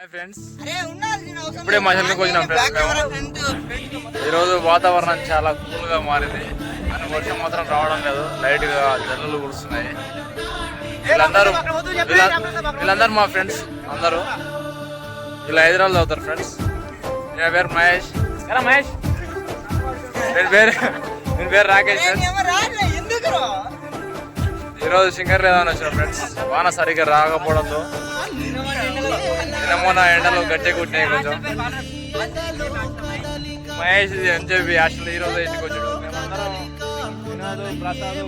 Hi friends ఇప్పుడే మా చెల్లికి వచ్చినాం. ఫ్రెండ్స్ ఈరోజు వాతావరణం చాలా కూల్గా మారింది. కానీ వర్షం మాత్రం రావడం లేదు. లైట్గా జల్లులు కురుస్తున్నాయి. వీళ్ళందరూ వీళ్ళ- వీళ్ళందరూ మా ఫ్రెండ్స్ అందరూ. వీళ్ళు హైదరాబాద్ అవుతారు ఫ్రెండ్స్ నేను పేరు మహేష్. ఎలా మహేష్? నేను పేరు నేను పేరు రాకేష్ ఫ్రెండ్స్? ఈరోజు సింగర్ లేదని వచ్చిన ఫ్రెండ్స్ వాన సరిగ్గా రాకపోవడంతో నిన్న మొన్న ఎండలు గట్టి కొట్టినాయి కొంచెం. మహేష్ అని చెప్పి అసలు ఈరోజు ఇంటికి వచ్చాడు. మేమందరం వినోద్ ప్రసాద్.